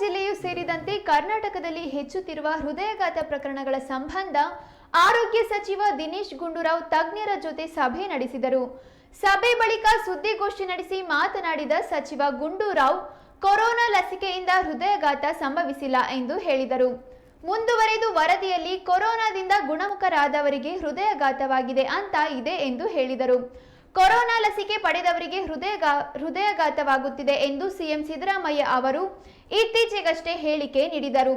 ಜಿಲ್ಲೆಯೂ ಸೇರಿದಂತೆ ಕರ್ನಾಟಕದಲ್ಲಿ ಹೆಚ್ಚುತ್ತಿರುವ ಹೃದಯಘಾತ ಪ್ರಕರಣಗಳ ಸಂಬಂಧ ಆರೋಗ್ಯ ಸಚಿವ ದಿನೇಶ್ ಗುಂಡೂರಾವ್ ತಜ್ಞರ ಜೊತೆ ಸಭೆ ನಡೆಸಿದರು. ಸಭೆ ಬಳಿಕ ಸುದ್ದಿಗೋಷ್ಠಿ ನಡೆಸಿ ಮಾತನಾಡಿದ ಸಚಿವ ಗುಂಡೂರಾವ್, ಕೊರೋನಾ ಲಸಿಕೆಯಿಂದ ಹೃದಯಘಾತ ಸಂಭವಿಸಿಲ್ಲ ಎಂದು ಹೇಳಿದರು. ಮುಂದುವರೆದು ವರದಿಯಲ್ಲಿ ಕೊರೋನಾದಿಂದ ಗುಣಮುಖರಾದವರಿಗೆ ಹೃದಯಘಾತವಾಗಿದೆ ಅಂತ ಇದೆ ಎಂದು ಹೇಳಿದರು. ಕೊರೋನಾ ಲಸಿಕೆ ಪಡೆದವರಿಗೆ ಹೃದಯಘಾ, ಹೃದಯಘಾತವಾಗುತ್ತಿದೆ ಎಂದು ಸಿಎಂ ಸಿದ್ದರಾಮಯ್ಯ ಅವರು ಇತ್ತೀಚೆಗಷ್ಟೇ ಹೇಳಿಕೆ ನೀಡಿದರು.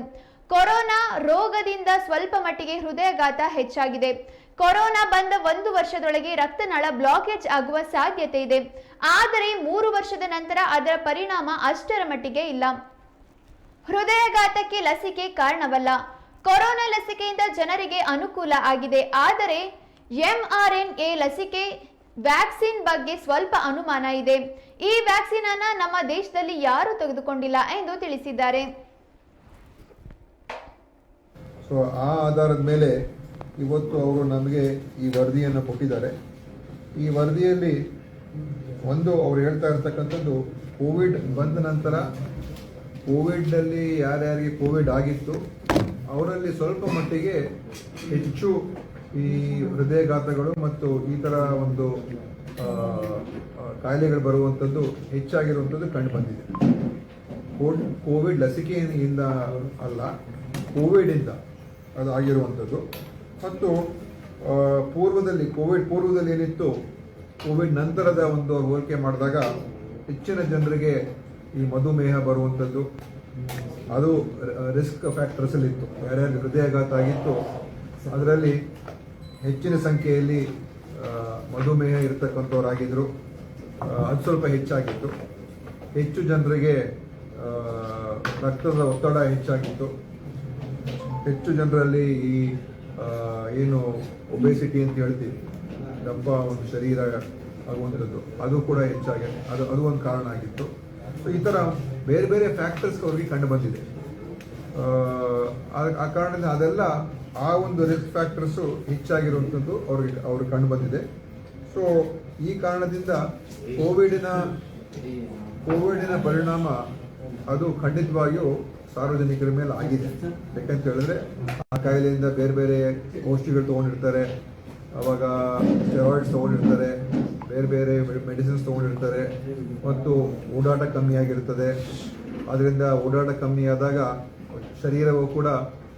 ಕೊರೋನಾ ರೋಗದಿಂದ ಸ್ವಲ್ಪ ಮಟ್ಟಿಗೆ ಹೃದಯಘಾತ ಹೆಚ್ಚಾಗಿದೆ. ಕೊರೋನಾ ಬಂದ ಒಂದು ವರ್ಷದೊಳಗೆ ರಕ್ತನಾಳ ಬ್ಲಾಕೇಜ್ ಆಗುವ ಸಾಧ್ಯತೆ ಇದೆ. ಆದರೆ ಮೂರು ವರ್ಷದ ನಂತರ ಅದರ ಪರಿಣಾಮ ಅಷ್ಟರ ಮಟ್ಟಿಗೆ ಇಲ್ಲ. ಹೃದಯಘಾತಕ್ಕೆ ಲಸಿಕೆ ಕಾರಣವಲ್ಲ. ಕೊರೋನಾ ಲಸಿಕೆಯಿಂದ ಜನರಿಗೆ ಅನುಕೂಲ ಆಗಿದೆ. ಆದರೆ ಎಂಆರ್ಎನ್ಎ ಲಸಿಕೆ ವ್ಯಾಕ್ಸಿನ್ ಬಗ್ಗೆ ಸ್ವಲ್ಪ ಅನುಮಾನ ಇದೆ. ಈ ವ್ಯಾಕ್ಸಿನ್ ಅನ್ನ ನಮ್ಮ ದೇಶದಲ್ಲಿ ಯಾರೂ ತೆಗೆದುಕೊಂಡಿಲ್ಲ ಎಂದು ತಿಳಿಸಿದ್ದಾರೆ. ಸೊ ಆ ಆಧಾರದ ಮೇಲೆ ಇವತ್ತು ಅವರು ನಮಗೆ ಈ ವರದಿಯನ್ನು ಕೊಟ್ಟಿದ್ದಾರೆ. ಈ ವರದಿಯಲ್ಲಿ ಒಂದು ಅವ್ರು ಹೇಳ್ತಾ ಇರ್ತಕ್ಕಂಥದ್ದು, ಕೋವಿಡ್ ಬಂದ ನಂತರ ಕೋವಿಡ್ನಲ್ಲಿ ಯಾರ್ಯಾರಿಗೆ ಕೋವಿಡ್ ಆಗಿತ್ತು, ಅವರಲ್ಲಿ ಸ್ವಲ್ಪ ಮಟ್ಟಿಗೆ ಹೆಚ್ಚು ಈ ಹೃದಯಘಾತಗಳು ಮತ್ತು ಈ ಥರ ಒಂದು ಕಾಯಿಲೆಗಳು ಬರುವಂಥದ್ದು ಹೆಚ್ಚಾಗಿರುವಂಥದ್ದು ಕಂಡು ಬಂದಿದೆ. ಕೋವಿಡ್ ಲಸಿಕೆಯಿಂದ ಅಲ್ಲ ಕೋವಿಡಿಂದ ಅದು ಆಗಿರುವಂಥದ್ದು ಮತ್ತು ಪೂರ್ವದಲ್ಲಿ, ಕೋವಿಡ್ ಪೂರ್ವದಲ್ಲಿ ಏನಿತ್ತು, ಕೋವಿಡ್ ನಂತರದ ಒಂದು ಹೋಲಿಕೆ ಮಾಡಿದಾಗ ಹೆಚ್ಚಿನ ಜನರಿಗೆ ಈ ಮಧುಮೇಹ ಬರುವಂಥದ್ದು ಅದು ರಿಸ್ಕ್ ಫ್ಯಾಕ್ಟರ್ಸಲ್ಲಿತ್ತು ಯಾರ್ಯಾರು ಹೃದಯಾಘಾತ ಆಗಿತ್ತು, ಅದರಲ್ಲಿ ಹೆಚ್ಚಿನ ಸಂಖ್ಯೆಯಲ್ಲಿ ಮಧುಮೇಹ ಇರತಕ್ಕಂಥವ್ರಾಗಿದ್ದರು ಅದು ಸ್ವಲ್ಪ ಹೆಚ್ಚಾಗಿತ್ತು. ಹೆಚ್ಚು ಜನರಿಗೆ ರಕ್ತದ ಒತ್ತಡ ಹೆಚ್ಚಾಗಿತ್ತು. ಹೆಚ್ಚು ಜನರಲ್ಲಿ ಈ ಏನು ಒಬೆಸಿಟಿ ಅಂತ ಹೇಳ್ತೀವಿ. ದಪ್ಪ ಒಂದು ಶರೀರ ಆಗುವಂಥದ್ದು. ಅದು ಕೂಡ ಹೆಚ್ಚಾಗಿ, ಅದು ಅದು ಒಂದು ಕಾರಣ ಆಗಿತ್ತು. ಸೊ ಈ ಥರ ಬೇರೆ ಬೇರೆ ಫ್ಯಾಕ್ಟರ್ಸ್ ಅವ್ರಿಗೆ ಕಂಡು ಬಂದಿದೆ. ಆ, ಕಾರಣದಿಂದ ಅದೆಲ್ಲ ಆ ಒಂದು ರಿಸ್ಕ್ ಫ್ಯಾಕ್ಟರ್ಸು ಹೆಚ್ಚಾಗಿರುವಂಥದ್ದು ಅವ್ರಿಗೆ ಅವ್ರಿಗೆ ಕಂಡು ಬಂದಿದೆ. ಸೊ ಈ ಕಾರಣದಿಂದ ಕೋವಿಡಿನ ಕೋವಿಡಿನ ಪರಿಣಾಮ ಅದು ಖಂಡಿತವಾಗಿಯೂ ಸಾರ್ವಜನಿಕರ ಮೇಲೆ ಆಗಿದೆ. ಯಾಕಂತ ಹೇಳಿದ್ರೆ ಆ ಕಾಯಿಲೆಯಿಂದ ಬೇರೆ ಬೇರೆ ಔಷಧಿಗಳು ತೊಗೊಂಡಿರ್ತಾರೆ. ಅವಾಗ ಸ್ಟೆರಾಯ್ಡ್ಸ್ ತೊಗೊಂಡಿರ್ತಾರೆ. ಬೇರೆ ಬೇರೆ ಮೆಡಿಸಿನ್ಸ್ ತೊಗೊಂಡಿರ್ತಾರೆ. ಮತ್ತು ಓಡಾಟ ಕಮ್ಮಿ ಆಗಿರ್ತದೆ ಅದರಿಂದ ಓಡಾಟ ಕಮ್ಮಿ ಆದಾಗ ಶರೀರವು ಕೂಡ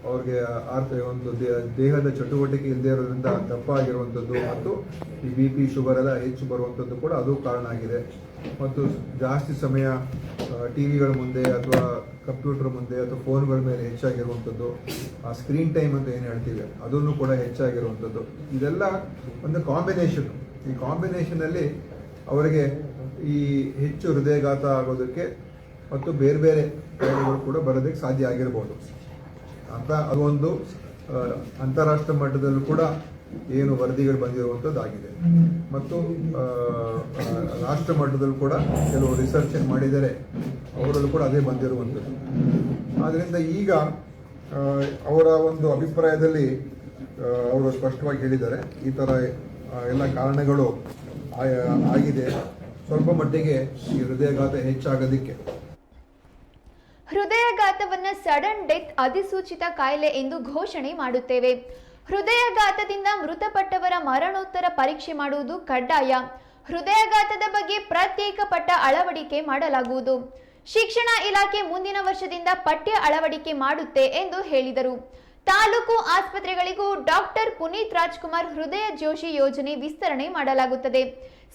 ಅವ್ರಿಗೆ ಆರ್ಥಿಕ ಒಂದು ದೇಹದ ಚಟುವಟಿಕೆ ಇಲ್ಲದೆ ಇರೋದ್ರಿಂದ ದಪ್ಪ ಆಗಿರುವಂಥದ್ದು ಮತ್ತು ಈ ಬಿ ಪಿ ಶುಗರ್ ಎಲ್ಲ ಹೆಚ್ಚು ಬರುವಂಥದ್ದು ಕೂಡ ಅದು ಕಾರಣ ಆಗಿದೆ. ಮತ್ತು ಜಾಸ್ತಿ ಸಮಯ ಟಿ ವಿಗಳ ಮುಂದೆ ಅಥವಾ ಕಂಪ್ಯೂಟರ್ ಮುಂದೆ ಅಥವಾ ಫೋನ್ಗಳ ಮೇಲೆ ಹೆಚ್ಚಾಗಿರುವಂಥದ್ದು, ಆ ಸ್ಕ್ರೀನ್ ಟೈಮ್ ಅಂತ ಏನು ಹೇಳ್ತೀವಿ, ಅದನ್ನು ಕೂಡ ಹೆಚ್ಚಾಗಿರುವಂಥದ್ದು. ಇದೆಲ್ಲ ಒಂದು ಕಾಂಬಿನೇಷನ್. ಈ ಕಾಂಬಿನೇಷನಲ್ಲಿ ಅವರಿಗೆ ಈ ಹೆಚ್ಚು ಹೃದಯಘಾತ ಆಗೋದಕ್ಕೆ ಮತ್ತು ಬೇರೆ ಬೇರೆ ಕಾಯಿಲೆಗಳು ಕೂಡ ಬರೋದಕ್ಕೆ ಸಾಧ್ಯ ಆಗಿರ್ಬೋದು. ಅಂತ ಅದೊಂದು ಒಂದು ಅಂತಾರಾಷ್ಟ್ರ ಮಟ್ಟದಲ್ಲೂ ಕೂಡ ಏನು ವರದಿಗಳು ಬಂದಿರುವಂಥದ್ದಾಗಿದೆ. ಮತ್ತು ರಾಷ್ಟ್ರ ಮಟ್ಟದಲ್ಲೂ ಕೂಡ ಕೆಲವು ರಿಸರ್ಚ್ ಮಾಡಿದರೆ ಅವರಲ್ಲೂ ಕೂಡ ಅದೇ ಬಂದಿರುವಂಥದ್ದು. ಆದ್ದರಿಂದ ಈಗ ಅವರ ಒಂದು ಅಭಿಪ್ರಾಯದಲ್ಲಿ ಅವರು ಸ್ಪಷ್ಟವಾಗಿ ಹೇಳಿದ್ದಾರೆ, ಈ ಥರ ಎಲ್ಲ ಕಾರಣಗಳು ಆಗಿದೆ. ಸ್ವಲ್ಪ ಮಟ್ಟಿಗೆ ಈ ಹೃದಯಾಘಾತ ಹೆಚ್ಚಾಗೋದಕ್ಕೆ. ಹೃದಯಘಾತವನ್ನ ಸಡನ್ ಡೆತ್ ಅಧಿಸೂಚಿತ ಕಾಯಿಲೆ ಎಂದು ಘೋಷಣೆ ಮಾಡುತ್ತೇವೆ. ಹೃದಯಘಾತದಿಂದ ಮೃತಪಟ್ಟವರ ಮರಣೋತ್ತರ ಪರೀಕ್ಷೆ ಮಾಡುವುದು ಕಡ್ಡಾಯ. ಹೃದಯಘಾತದ ಬಗ್ಗೆ ಪ್ರತ್ಯೇಕ ಪಟ್ಟ ಅಳವಡಿಕೆ ಮಾಡಲಾಗುವುದು. ಶಿಕ್ಷಣ ಇಲಾಖೆ ಮುಂದಿನ ವರ್ಷದಿಂದ ಪಠ್ಯ ಅಳವಡಿಕೆ ಮಾಡುತ್ತೆ ಎಂದು ಹೇಳಿದರು. ತಾಲೂಕು ಆಸ್ಪತ್ರೆಗಳಿಗೂ ಡಾಕ್ಟರ್ ಪುನೀತ್ ರಾಜ್ಕುಮಾರ್ ಹೃದಯ ಜೋಶಿ ಯೋಜನೆ ವಿಸ್ತರಣೆ ಮಾಡಲಾಗುತ್ತದೆ.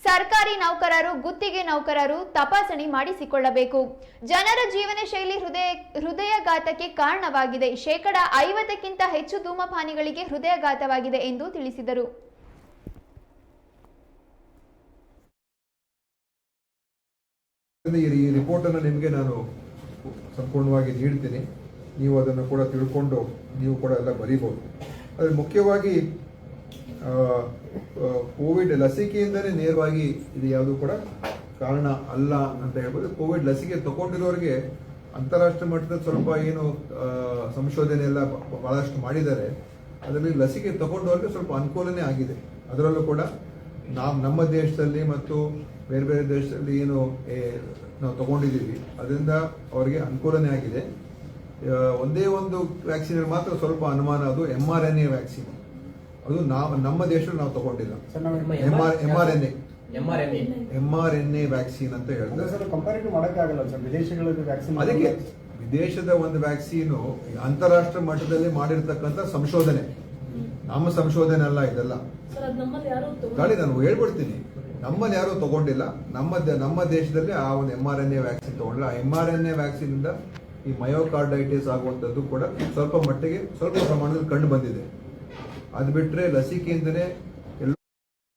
ಸರ್ಕಾರಿ ನೌಕರರು, ಗುತ್ತಿಗೆ ನೌಕರರು ತಪಾಸಣೆ ಮಾಡಿಸಿಕೊಳ್ಳಬೇಕು. ಜನರ ಜೀವನ ಶೈಲಿ ಹೃದಯ, ಹೃದಯಘಾತಕ್ಕೆ ಕಾರಣವಾಗಿದೆ. ಶೇಕಡ ಐವತ್ತಕ್ಕಿಂತ ಹೆಚ್ಚು ಧೂಮಪಾನಿಗಳಿಗೆ ಹೃದಯಘಾತವಾಗಿದೆ ಎಂದು ತಿಳಿಸಿದರು. ಈ ರಿಪೋರ್ಟನ್ನು ನಿಮಗೆ ನಾನು ಸಂಪೂರ್ಣವಾಗಿ ನೀಡ್ತೀನಿ. ನೀವು ಅದನ್ನು ಕೂಡ ತಿಳ್ಕೊಂಡು ನೀವು ಕೂಡ ಎಲ್ಲ ಬರೀಬಹುದು. ಆದರೆ ಮುಖ್ಯವಾಗಿ ಕೋವಿಡ್ ಲಸಿಕೆಯಿಂದಲೇ ನೇರವಾಗಿ ಇದು ಯಾವುದು ಕೂಡ ಕಾರಣ ಅಲ್ಲ ಅಂತ ಹೇಳ್ಬೋದು. ಕೋವಿಡ್ ಲಸಿಕೆ ತಗೊಂಡಿರೋರಿಗೆ ಅಂತಾರಾಷ್ಟ್ರೀಯ ಮಟ್ಟದ ಸ್ವಲ್ಪ ಏನು ಸಂಶೋಧನೆ ಎಲ್ಲ ಬಹಳಷ್ಟು ಮಾಡಿದ್ದಾರೆ. ಅದರಲ್ಲಿ ಲಸಿಕೆ ತಗೊಂಡವ್ರಿಗೆ ಸ್ವಲ್ಪ ಅನುಕೂಲನೇ ಆಗಿದೆ. ಅದರಲ್ಲೂ ಕೂಡ ನಾವು ನಮ್ಮ ದೇಶದಲ್ಲಿ ಮತ್ತು ಬೇರೆ ಬೇರೆ ದೇಶದಲ್ಲಿ ಏನು ನಾವು ತಗೊಂಡಿದ್ದೀವಿ. ಅದರಿಂದ ಅವರಿಗೆ ಅನುಕೂಲನೇ ಆಗಿದೆ. ಒಂದೇ ಒಂದು ವ್ಯಾಕ್ಸಿನ್ ಮಾತ್ರ ಸ್ವಲ್ಪ ಅನುಮಾನ. ಅದು M R N A vaccine. ಅದು ನಾವು ನಮ್ಮ ದೇಶದಲ್ಲಿ ನಾವು ತಗೊಂಡಿಲ್ಲ. M R M R N A M R N A M R N A vaccine ಅಂತ ಮಾಡೋಕ್ಕಾಗಲ್ಲ ಸರ್ ವಿದೇಶಗಳಲ್ಲಿ ವ್ಯಾಕ್ಸಿನ್ ಅದಕ್ಕೆ ವಿದೇಶದ ಒಂದು ವ್ಯಾಕ್ಸಿನ್ ಅಂತಾರಾಷ್ಟ್ರೀಯ ಮಟ್ಟದಲ್ಲಿ ಮಾಡಿರ್ತಕ್ಕಂಥ ಸಂಶೋಧನೆ. ನಮ್ಮ ಸಂಶೋಧನೆ ಅಲ್ಲ ಇದೆಲ್ಲ. ಸರ್ ಅದ್ ನಮ್ಮಲ್ಲಿ ಯಾರು ಗಾಳಿ ನಾನು ಹೇಳ್ಬಿಡ್ತೀನಿ. ನಮ್ಮಲ್ಲಿ ಯಾರು ತಗೊಂಡಿಲ್ಲ. ನಮ್ಮ ನಮ್ಮ ದೇಶದಲ್ಲಿ ಆ ಒಂದು M R N A vaccine ತಗೊಂಡಿಲ್ಲ ಆ M R N A vaccine ಇಂದ ಈ ಮಯೋಕಾರ್ಡೈಟಿಸ್ ಆಗುವಂಥದ್ದು ಕೂಡ ಸ್ವಲ್ಪ ಮಟ್ಟಿಗೆ ಸ್ವಲ್ಪ ಪ್ರಮಾಣದಲ್ಲಿ ಕಂಡು ಬಂದಿದೆ. ಅದು ಬಿಟ್ಟರೆ ಲಸಿಕೆಯಿಂದನೇ